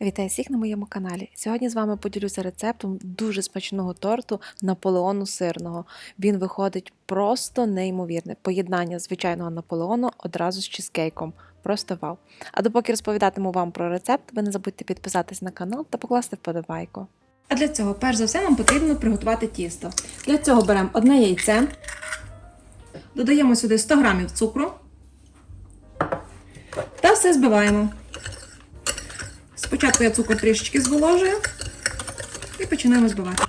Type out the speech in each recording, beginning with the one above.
Вітаю всіх на моєму каналі. Сьогодні з вами поділюся рецептом дуже смачного торту наполеону сирного. Він виходить просто неймовірне. Поєднання звичайного наполеону одразу з чизкейком. Просто вау. А допоки розповідатиму вам про рецепт, ви не забудьте підписатись на канал та покласти вподобайку. А для цього, перш за все, нам потрібно приготувати тісто. Для цього беремо одне яйце, додаємо сюди 100 г цукру та все збиваємо. Спочатку я цукор трішечки зволожую і починаємо збивати.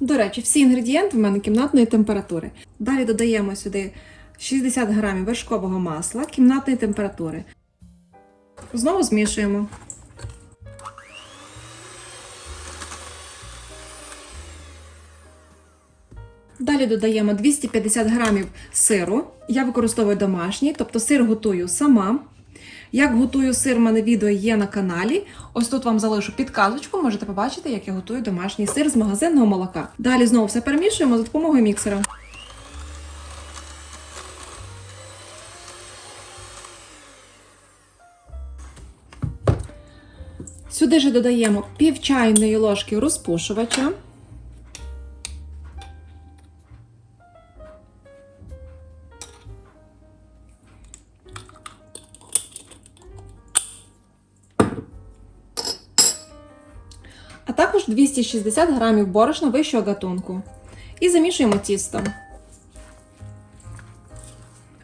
До речі, всі інгредієнти в мене кімнатної температури. Далі додаємо сюди 60 грамів вершкового масла кімнатної температури. Знову змішуємо. Далі додаємо 250 грамів сиру. Я використовую домашній, тобто сир готую сама. Як готую сир, в мене відео є на каналі. Ось тут вам залишу підказочку, можете побачити, як я готую домашній сир з магазинного молока. Далі знову все перемішуємо за допомогою міксера. Сюди ж додаємо пів чайної ложки розпушувача. Також 260 грамів борошна вищого гатунку. І замішуємо тісто.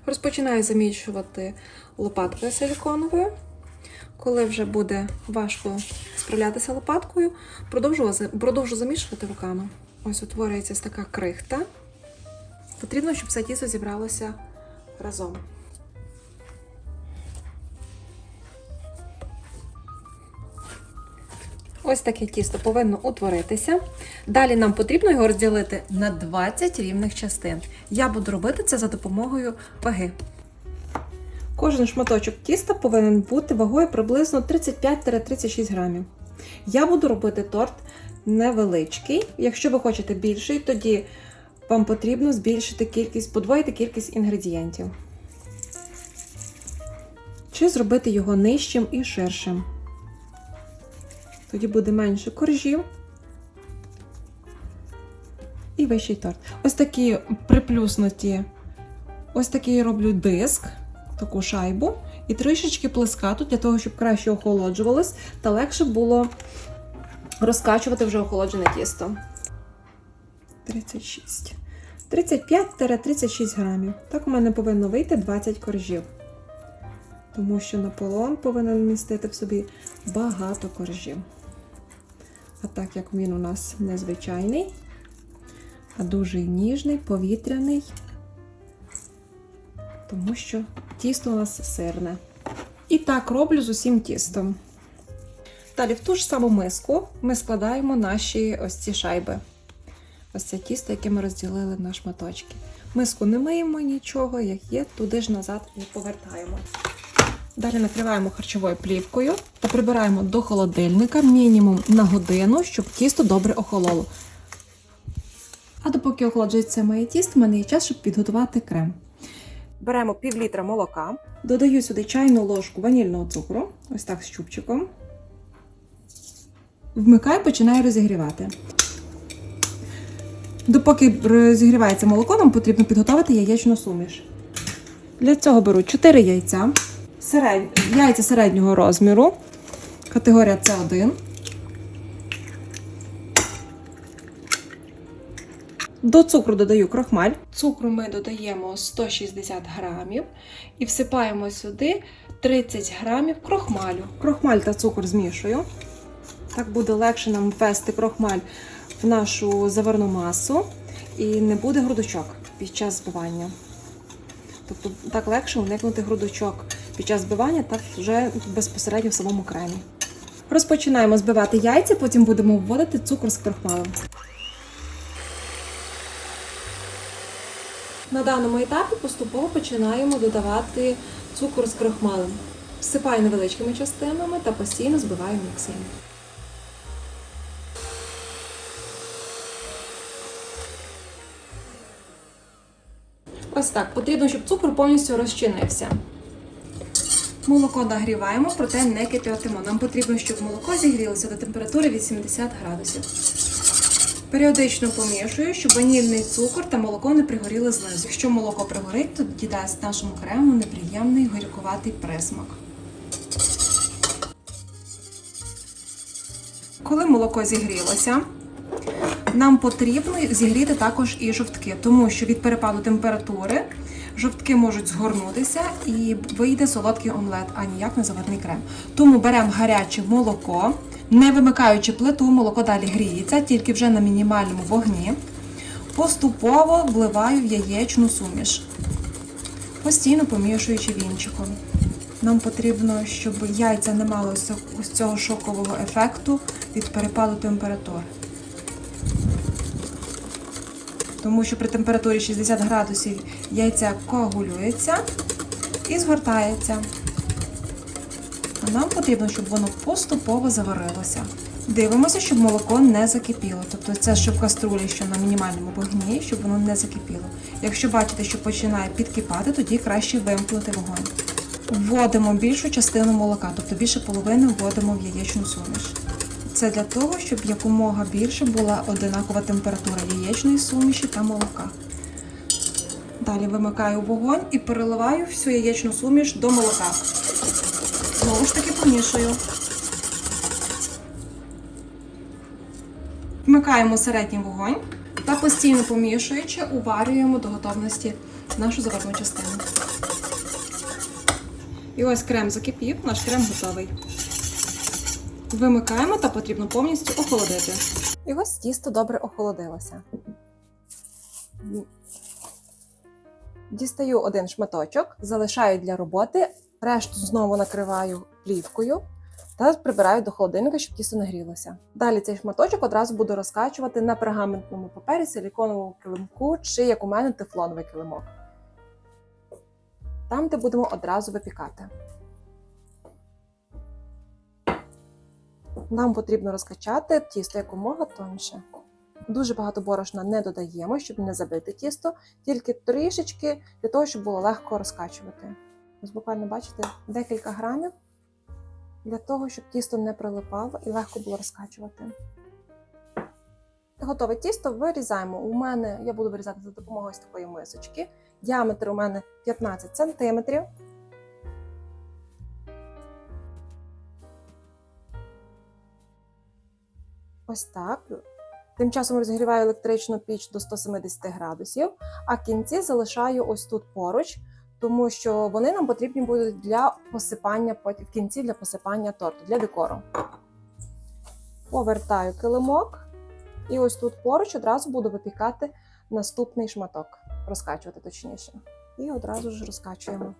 Розпочинаю замішувати лопаткою силіконовою. Коли вже буде важко справлятися лопаткою, продовжу, продовжу замішувати руками. Ось утворюється така крихта. Потрібно, щоб все тісто зібралося разом. Ось таке тісто повинно утворитися. Далі нам потрібно його розділити на 20 рівних частин. Я буду робити це за допомогою ваги. Кожен шматочок тіста повинен бути вагою приблизно 35-36 грамів. Я буду робити торт невеличкий. Якщо ви хочете більший, тоді вам потрібно збільшити кількість, подвоїти кількість інгредієнтів. Чи зробити його нижчим і ширшим. Тоді буде менше коржів і вищий торт. Ось такі приплюснуті, ось такий роблю диск, таку шайбу, і трішечки плескату для того, щоб краще охолоджувалось та легше було розкачувати вже охолоджене тісто. 36. 35-36 грамів. Так у мене повинно вийти 20 коржів. Тому що Наполеон повинен містити в собі багато коржів. А так як він у нас незвичайний, а дуже ніжний, повітряний, тому що тісто у нас сирне. І так роблю з усім тістом. Далі в ту ж саму миску ми складаємо наші ось ці шайби. Ось це тісто, яке ми розділили на шматочки. Миску не миємо нічого, як є, туди ж назад і повертаємо. Далі накриваємо харчовою плівкою та прибираємо до холодильника мінімум на годину, щоб тісто добре охололо. А допоки охолоджується моє тісто, в мене є час, щоб підготувати крем. Беремо пів літра молока, додаю сюди чайну ложку ванільного цукру, ось так з чубчиком. Вмикаю, починаю розігрівати. Допоки розігрівається молоко, нам потрібно підготувати яєчну суміш. Для цього беру 4 яйця серед... яйця середнього розміру, категорія С1. До цукру додаю крохмаль. Цукру ми додаємо 160 грамів і всипаємо сюди 30 грамів крохмалю. Крохмаль та цукор змішую. Так буде легше нам ввести крохмаль в нашу заварну масу і не буде грудочок під час збивання. Тобто так легше уникнути грудочок під час збивання та вже безпосередньо в самому кремі. Розпочинаємо збивати яйця, потім будемо вводити цукор з крохмалем. На даному етапі поступово починаємо додавати цукор з крохмалем. Всипаю невеличкими частинами та постійно збиваю міксером. Ось так. Потрібно, щоб цукор повністю розчинився. Молоко нагріваємо, проте не кип'ятимо. Нам потрібно, щоб молоко зігрілося до температури 80 градусів. Періодично помішую, щоб ванільний цукор та молоко не пригоріли знизу. Якщо молоко пригорить, то тоді дасть нашому крему неприємний горькуватий присмак. Коли молоко зігрілося, нам потрібно зігріти також і жовтки, тому що від перепаду температури жовтки можуть згорнутися і вийде солодкий омлет, а ніяк не заварний крем. Тому беремо гаряче молоко, не вимикаючи плиту, молоко далі гріється, тільки вже на мінімальному вогні. Поступово вливаю в яєчну суміш, постійно помішуючи вінчиком. Нам потрібно, щоб яйця не мали ось цього- шокового ефекту від перепаду температури. Тому що при температурі 60 градусів яйця коагулюється і згортається. А нам потрібно, щоб воно поступово заварилося. Дивимося, щоб молоко не закипіло. Тобто це щоб каструлі, що на мінімальному вогні, щоб воно не закипіло. Якщо бачите, що починає підкипати, тоді краще вимкнути вогонь. Вводимо більшу частину молока, тобто більше половини вводимо в яєчну суміш. Це для того, щоб якомога більше була одинакова температура яєчної суміші та молока. Далі вимикаю вогонь і переливаю всю яєчну суміш до молока. Знову ж таки помішую. Вмикаємо середній вогонь та постійно помішуючи, уварюємо до готовності нашу заварну частину. І ось крем закипів, наш крем готовий. Вимикаємо та потрібно повністю охолодити. І ось тісто добре охолодилося. Дістаю один шматочок, залишаю для роботи, решту знову накриваю плівкою та прибираю до холодильника, щоб тісто нагрілося. Далі цей шматочок одразу буду розкачувати на пергаментному папері, силіконовому килимку чи, як у мене, тефлоновий килимок. Там, де будемо одразу випікати. Нам потрібно розкачати тісто якомога тоньше. Дуже багато борошна не додаємо, щоб не забити тісто, тільки трішечки для того, щоб було легко розкачувати. Ось буквально бачите, декілька грамів для того, щоб тісто не прилипало і легко було розкачувати. Готове тісто вирізаємо. У мене я буду вирізати за допомогою ось такої мисочки. Діаметр у мене 15 см. Ось так. Тим часом розігріваю електричну піч до 170 градусів, а кінці залишаю ось тут поруч, тому що вони нам потрібні будуть для посипання в кінці для посипання торту, для декору. Повертаю килимок, і ось тут поруч одразу буду випікати наступний шматок, розкачувати точніше. І одразу ж розкачуємо.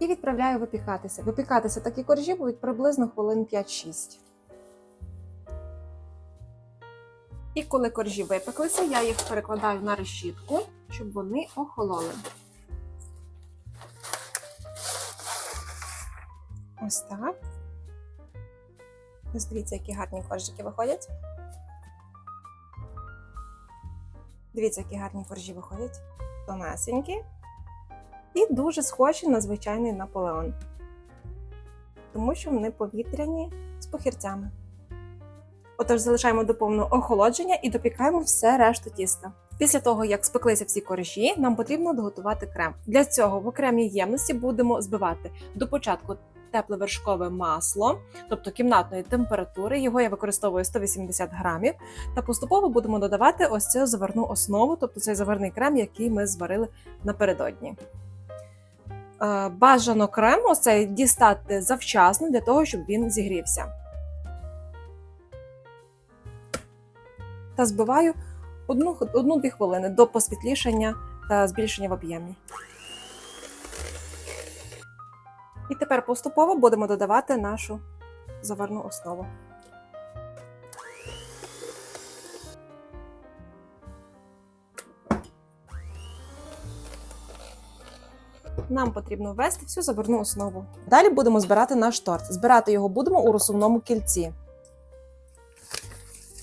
І відправляю випікатися. Випікатися такі коржі будуть приблизно хвилин 5-6. І коли коржі випеклися, я їх перекладаю на решітку, щоб вони охололи. Ось так. Ось дивіться, які гарні коржики виходять. Дивіться, які гарні коржі виходять. Тонесенькі. І дуже схожі на звичайний Наполеон. Тому що вони повітряні з похірцями. Отож, залишаємо до повного охолодження і допікаємо все решту тіста. Після того, як спеклися всі коржі, нам потрібно доготувати крем. Для цього в окремій ємності будемо збивати до початку тепле вершкове масло, тобто кімнатної температури. Його я використовую 180 грамів. Та поступово будемо додавати ось цю заварну основу, тобто цей заварний крем, який ми зварили напередодні. Е, Бажано крем цей дістати завчасно для того, щоб він зігрівся. Та збиваю 1-2 хвилини до посвітлішання та збільшення в об'ємі. І тепер поступово будемо додавати нашу заварну основу. Нам потрібно ввести всю заварну основу. Далі будемо збирати наш торт. Збирати його будемо у розсувному кільці.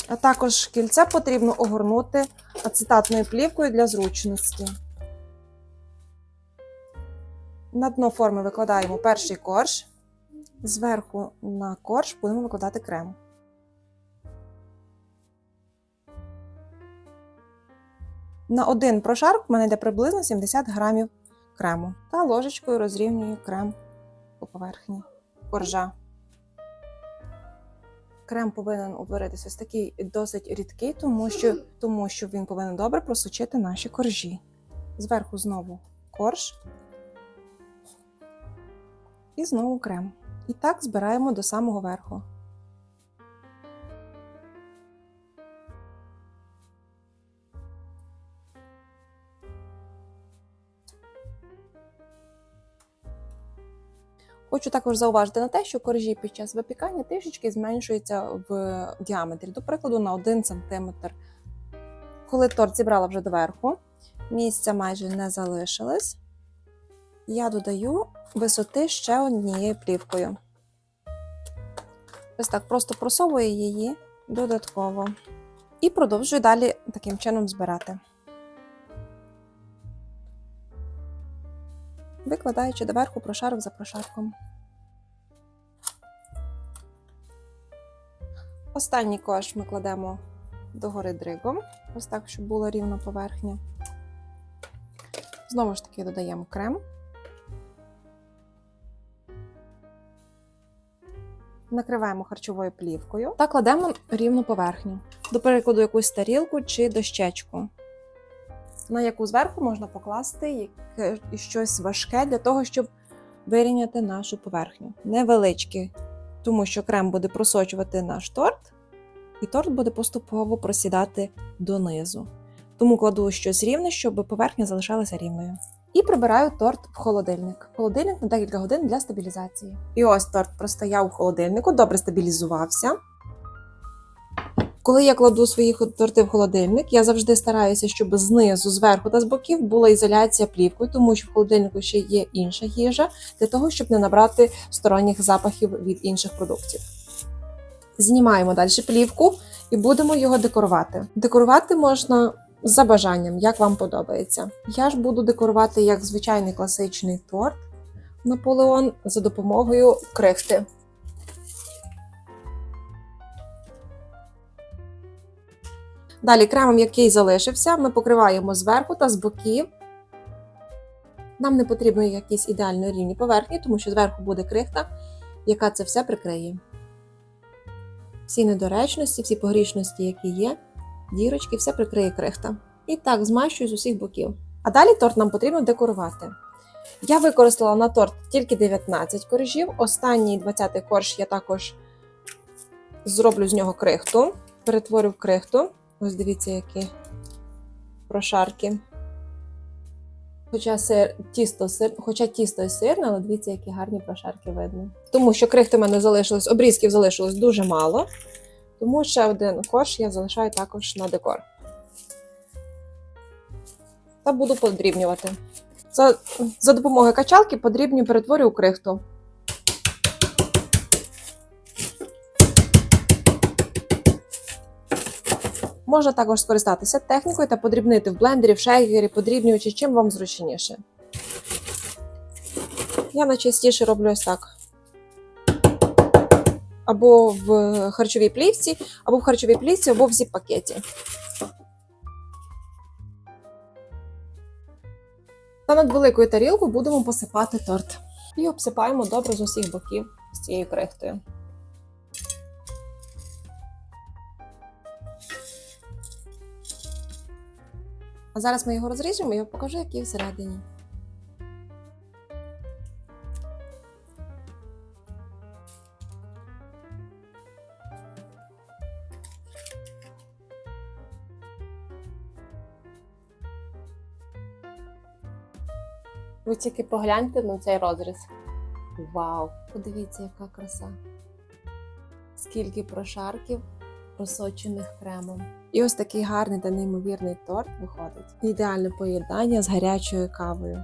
А також кільце потрібно огорнути ацетатною плівкою для зручності. На дно форми викладаємо перший корж. Зверху на корж будемо викладати крем. На один прошарок в мене йде приблизно 70 грамів крему. Та ложечкою розрівнюю крем по поверхні коржа. Крем повинен утворитися ось такий досить рідкий, тому що, тому що він повинен добре просочити наші коржі. Зверху знову корж і знову крем. І так збираємо до самого верху. Хочу також зауважити на те, що коржі під час випікання трішечки зменшуються в діаметрі, до прикладу, на 1 см. Коли торт зібрала вже доверху, місця майже не залишилось, я додаю висоти ще однією плівкою. Ось так просто просовую її додатково. І продовжую далі таким чином збирати. Викладаючи доверху прошарок за прошарком. Останній кош ми кладемо догори дригом, ось так, щоб була рівна поверхня. Знову ж таки додаємо крем. Накриваємо харчовою плівкою та кладемо рівну поверхню. До прикладу, якусь тарілку чи дощечку, на яку зверху можна покласти щось важке для того, щоб вирівняти нашу поверхню. Невеличке, тому що крем буде просочувати наш торт, і торт буде поступово просідати донизу. Тому кладу щось рівне, щоб поверхня залишалася рівною. І прибираю торт в холодильник. Холодильник на декілька годин для стабілізації. І ось торт простояв у холодильнику, добре стабілізувався. Коли я кладу свої торти в холодильник, я завжди стараюся, щоб знизу, зверху та з боків була ізоляція плівкою, тому що в холодильнику ще є інша їжа, для того, щоб не набрати сторонніх запахів від інших продуктів. Знімаємо далі плівку і будемо його декорувати. Декорувати можна за бажанням, як вам подобається. Я ж буду декорувати як звичайний класичний торт Наполеон за допомогою крихти. Далі кремом, який залишився, ми покриваємо зверху та з боків. Нам не потрібно якісь ідеально рівні поверхні, тому що зверху буде крихта, яка це все прикриє. Всі недоречності, всі погрішності, які є, дірочки, все прикриє крихта. І так змащую з усіх боків. А далі торт нам потрібно декорувати. Я використала на торт тільки 19 коржів. Останній 20 корж я також зроблю з нього крихту, перетворю в крихту. Ось дивіться, які прошарки. Хоча сир, тісто сир, хоча тісто і сирне, але дивіться, які гарні прошарки видно. Тому що крихти в мене залишилось, обрізків залишилось дуже мало. Тому ще один корж я залишаю також на декор. Та буду подрібнювати. За, за допомогою качалки подрібню перетворю у крихту. Можна також скористатися технікою та подрібнити в блендері, в шейкері, подрібнюючи, чим вам зручніше. Я найчастіше роблю ось так. Або в харчовій плівці, або в харчовій плівці, або в зіп-пакеті. Та над великою тарілкою будемо посипати торт. І обсипаємо добре з усіх боків з цією крихтою. А зараз ми його розріжемо і я покажу, який всередині. Ви тільки погляньте на цей розріз. Вау! Подивіться, яка краса. Скільки прошарків просочених кремом. І ось такий гарний та неймовірний торт виходить. Ідеальне поєднання з гарячою кавою.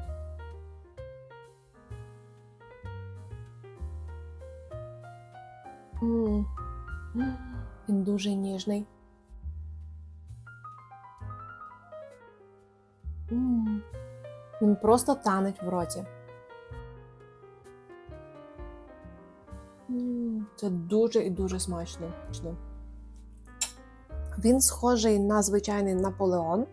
М -м -м. Він дуже ніжний. М -м. Він просто танеть в роті. М -м. Це дуже і дуже смачно. Він схожий на звичайний Наполеон,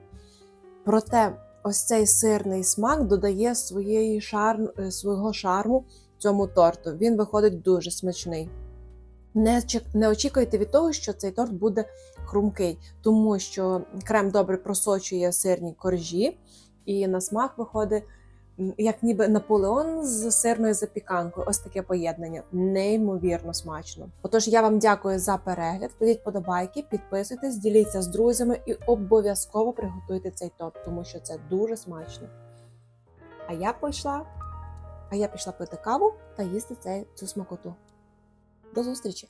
проте ось цей сирний смак додає своєї шарм, е, свого шарму цьому торту. Він виходить дуже смачний. Не, не очікуйте від того, що цей торт буде хрумкий, тому що крем добре просочує сирні коржі, і на смак виходить як ніби Наполеон з сирною запіканкою. Ось таке поєднання. Неймовірно смачно. Отож, я вам дякую за перегляд. Кладіть подобайки, підписуйтесь, діліться з друзями і обов'язково приготуйте цей торт, тому що це дуже смачно. А я пішла, а я пішла пити каву та їсти цю смакоту. До зустрічі!